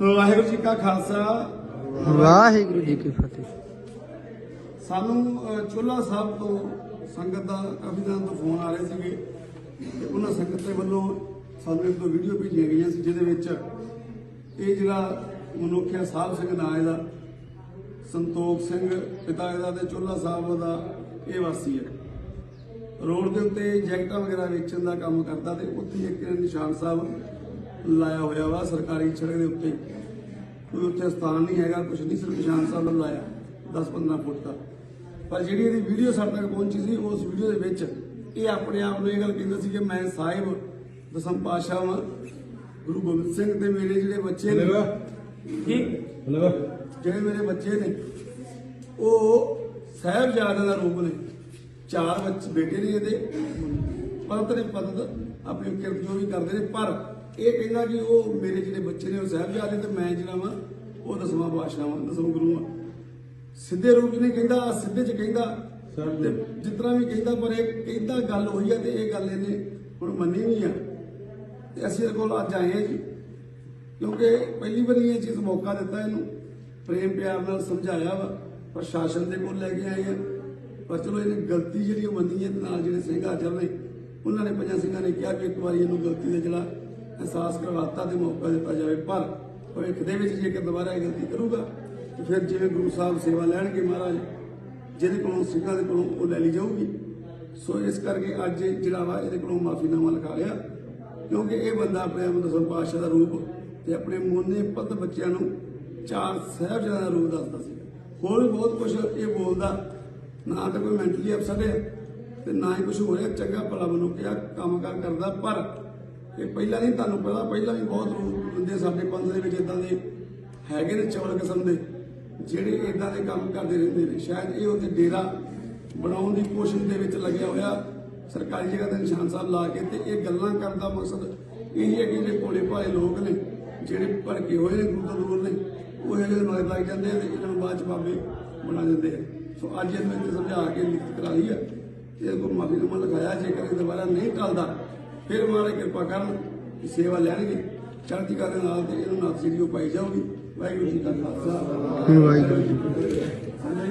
ਵਾਹਿਗੁਰੂ ਜੀ ਕਾ ਖਾਲਸਾ। ਵਾਹਿਗੁਰੂ ਜੀ ਕੀ ਫਤਿਹ। ਸਾਨੂੰ ਚੋਲਾ ਸਾਹਿਬ ਤੋਂ ਸੰਗਤ ਦਾ ਕਾਫੀ ਦਿਨਾਂ ਤੋਂ ਫੋਨ ਆ ਰਹੇ ਸੀਗੇ। ਤੇ ਉਹਨਾਂ ਸੰਗਤ ਦੇ ਵੱਲੋਂ ਸਾਨੂੰ ਇੱਕ ਦੋ ਵੀਡੀਓ ਭੇਜੀਆਂ ਗਈਆਂ ਸੀ ਜਿਹਦੇ ਵਿੱਚ ਇਹ ਜਿਹੜਾ ਮਨੁੱਖ ਹੈ ਸਾਹਿਬ ਸਿੰਘ ਨਾਂ ਇਹਦਾ ਸੰਤੋਖ ਸਿੰਘ ਪਿਤਾ ਇਹਦਾ ਤੇ ਚੋਲਾ ਸਾਹਿਬ ਦਾ ਇਹ ਵਾਸੀ ਹੈ। ਰੋਡ ਦੇ ਉੱਤੇ ਜੈਕਟਾਂ ਵਗੈਰਾ ਵੇਚਣ ਦਾ ਕੰਮ ਕਰਦਾ ਤੇ ਉੱਥੇ ਇੱਕ ਨਿਸ਼ਾਨ ਸਾਹਿਬ ਲਾਇਆ ਹੋਇਆ ਵਾ ਸਰਕਾਰੀ ਸੜਕ ਦੇ ਉੱਤੇ। ਕੋਈ ਉੱਥੇ ਸਥਾਨ ਨਹੀਂ ਹੈਗਾ ਕੁਝ ਨਹੀਂ ਸਿਰਫ ਨਿਸ਼ਾਨ ਸਾਹਿਬ ਨੇ ਲਾਇਆ 10-15 ਫੁੱਟ ਦਾ। ਪਰ ਜਿਹੜੀ ਇਹਦੀ ਵੀਡੀਓ ਸਾਡੇ ਤੱਕ ਪਹੁੰਚੀ ਸੀ ਉਸ ਵੀਡੀਓ ਦੇ ਵਿੱਚ ਇਹ ਆਪਣੇ ਆਪ ਨੂੰ ਇਹ ਗੱਲ ਕਹਿੰਦਾ ਸੀ ਕਿ ਮੈਂ ਸਾਹਿਬ ਦਸਮ ਪਾਤਸ਼ਾਹ ਵਾਂ। ਗੁਰੂ ਗੋਬਿੰਦ ਸਿੰਘ ਤੇ ਮੇਰੇ ਜਿਹੜੇ ਬੱਚੇ ਨੇ ਠੀਕ? ਜਿਹੜੇ ਮੇਰੇ ਬੱਚੇ ਨੇ ਉਹ ਸਾਹਿਬਜ਼ਾਦਿਆਂ ਦਾ ਰੂਪ ਨੇ। ਚਾਰ ਬੱਚੇ ਬੇਟੇ ਨੇ ਇਹਦੇ। ਪਤਤ ਨੇ ਪਤਤ ਆਪਣੀ ਕਿਰਤ ਜੋ ਵੀ ਕਰਦੇ ਨੇ ਪਰ ਇਹ ਕਹਿੰਦਾ ਕਿ ਉਹ ਮੇਰੇ ਜਿਹੜੇ ਬੱਚੇ ਨੇ ਉਹ ਸਾਹਿਬਜ਼ਾਦੇ ਤੇ ਮੈਂ ਜਿਹੜਾ ਵਾਂ ਉਹ ਦਸਵਾਂ ਪਾਤਸ਼ਾਹ ਵਾਂ ਦਸਵਾਂ ਗੁਰੂ ਵਾਂ। ਸਿੱਧੇ ਰੂਪ ਨਹੀਂ ਕਹਿੰਦਾ ਸਿੱਧੇ 'ਚ ਕਹਿੰਦਾ। ਤੇ ਵੀ ਕਹਿੰਦਾ ਪਰ ਇਹ ਕਹਿੰਦਾ ਗੱਲ ਹੋਈ ਆ ਤੇ ਇਹ ਗੱਲ ਇਹਨੇ ਹੁਣ ਮੰਨੀ ਨਹੀਂ ਆ। ਤੇ ਅਸੀਂ ਇਹਦੇ ਕੋਲ ਅੱਜ ਆਏ ਜੀ ਕਿਉਂਕਿ ਪਹਿਲੀ ਵਾਰੀ ਇਹ ਚੀਜ਼ ਮੌਕਾ ਦਿੱਤਾ ਇਹਨੂੰ ਪ੍ਰੇਮ ਪਿਆਰ ਨਾਲ ਸਮਝਾਇਆ ਵਾ ਪ੍ਰਸ਼ਾਸਨ ਦੇ ਕੋਲ ਲੈ ਕੇ ਆਏ ਆ। ਪਰ ਚਲੋ ਇਹਨੇ ਗਲਤੀ ਜਿਹੜੀ ਉਹ ਮੰਨੀ ਹੈ ਨਾਲ ਜਿਹੜੇ ਸਿੰਘ ਹਾਜ਼ਰ ਨੇ ਉਹਨਾਂ ਨੇ ਪੰਜਾਂ ਸਿੰਘਾਂ ਨੇ ਕਿਹਾ ਕਿ ਇੱਕ ਵਾਰੀ ਇਹਨੂੰ ਗਲਤੀ ਦਾ ਜਿਹੜਾ ਅਹਿਸਾਸ ਕਰਵਾਤਾ ਤੇ ਮੌਕਾ ਦਿੱਤਾ ਜਾਵੇ, ਪਰ ਭਵਿੱਖ ਦੇ ਵਿੱਚ ਜੇਕਰ ਦੁਬਾਰਾ ਇਹ ਗਲਤੀ ਕਰੂਗਾ, ਤੇ ਫਿਰ ਜਿਵੇਂ ਗੁਰੂ ਸਾਹਿਬ ਸੇਵਾ ਲੈਣਗੇ ਮਹਾਰਾਜ, ਜਿਹਦੇ ਕੋਲੋਂ ਸਿੱਖਾਂ ਦੇ ਕੋਲੋਂ ਉਹ ਲੈ ਲਈ ਜਾਊਗੀ। ਸੋ ਇਸ ਕਰਕੇ ਅੱਜ ਜਿਹੜਾ ਵਾ ਇਹਦੇ ਕੋਲੋਂ ਮਾਫੀਨਾਮਾ ਲਿਖਾ ਲਿਆ ਕਿਉਂਕਿ ਇਹ ਬੰਦਾ ਆਪਣੇ ਦਸਮ ਪਾਤਸ਼ਾਹ ਦਾ ਰੂਪ ਤੇ ਆਪਣੇ ਮੋਨੇ ਪਤ ਬੱਚਿਆਂ ਨੂੰ ਚਾਰ ਸਾਹਿਬਜ਼ਾਦਾ ਦਾ ਰੂਪ ਦੱਸਦਾ ਸੀ। ਹੋਰ ਵੀ ਬਹੁਤ ਕੁਝ ਇਹ ਬੋਲਦਾ, ਨਾ ਤਾਂ ਕੋਈ ਮੈਂਟਲੀ ਅਪਸੈਟ ਹੈ ਤੇ ਨਾ ਹੀ ਕੁਝ ਹੋਇਆ, ਚੰਗਾ ਭਲਾ ਮਨੁੱਖਿਆ ਕੰਮ ਕਾਰ ਕਰਦਾ, ਪਰ ਇਹ ਪਹਿਲਾਂ ਨਹੀਂ ਤੁਹਾਨੂੰ ਪਤਾ, ਪਹਿਲਾਂ ਵੀ ਬਹੁਤ ਬੰਦੇ ਸਾਡੇ ਪੰਥ ਦੇ ਵਿੱਚ ਇਦਾਂ ਦੇ ਹੈਗੇ ਨੇ ਚੌਲ ਕਿਸਮ ਦੇ, ਜਿਹੜੇ ਇਦਾਂ ਦੇ ਕੰਮ ਕਰਦੇ ਰਹਿੰਦੇ ਨੇ। ਸ਼ਾਇਦ ਇਹ ਉਹਦੇ ਡੇਰਾ ਬਣਾਉਣ ਦੀ ਕੋਸ਼ਿਸ਼ ਦੇ ਵਿੱਚ ਲੱਗਿਆ ਹੋਇਆ, ਸਰਕਾਰੀ ਜਗ੍ਹਾ ਤੇ ਨਿਸ਼ਾਨ ਸਾਹਿਬ ਲਾ ਕੇ ਤੇ ਇਹ ਗੱਲਾਂ ਕਰਨ ਦਾ ਮਕਸਦ ਇਹ ਹੈ ਕਿ ਜਿਹੜੇ ਭੋਲੇ ਭਾਏ ਲੋਕ ਨੇ, ਜਿਹੜੇ ਭੜਕੇ ਹੋਏ ਨੇ ਗੁਰੂ ਤੋਂ ਦੂਰ ਨੇ ਉਹ ਇਹ ਜਿਹੇ ਲੱਗ ਜਾਂਦੇ ਆ ਤੇ ਇਹਨਾਂ ਨੂੰ ਬਾਅਦ ਚ ਬਾਬੇ ਬਣਾ ਦਿੰਦੇ ਆ। ਸੋ ਅੱਜ ਇਹਨੂੰ ਇੱਥੇ ਸਮਝਾ ਕੇ ਲਿਖਤ ਕਰਾ ਲਈ ਹੈ ਇਹ ਕੋ ਮਾਫੀਨਾਮਾ ਲਿਖਾਇਆ, ਜੇਕਰ ਇਹ ਦੁਬਾਰਾ ਨਹੀਂ ਟਲਦਾ ਫਿਰ ਮਹਾਰਾਜ ਕਿਰਪਾ ਕਰਨ, ਕਿ ਸੇਵਾ ਲੈਣਗੇ। ਚੜ੍ਹਦੀ ਕਲਾ ਦੇ ਨਾਲ ਤੇ ਇਹਨੂੰ ਨਾਥ ਜਿਹੜੀ ਉਹ ਪਾਈ ਜਾਊਗੀ। ਵਾਹਿਗੁਰੂ ਜੀ ਕਾ ਖਾਲਸਾ। ਵਾਹਿਗੁਰੂ ਜੀ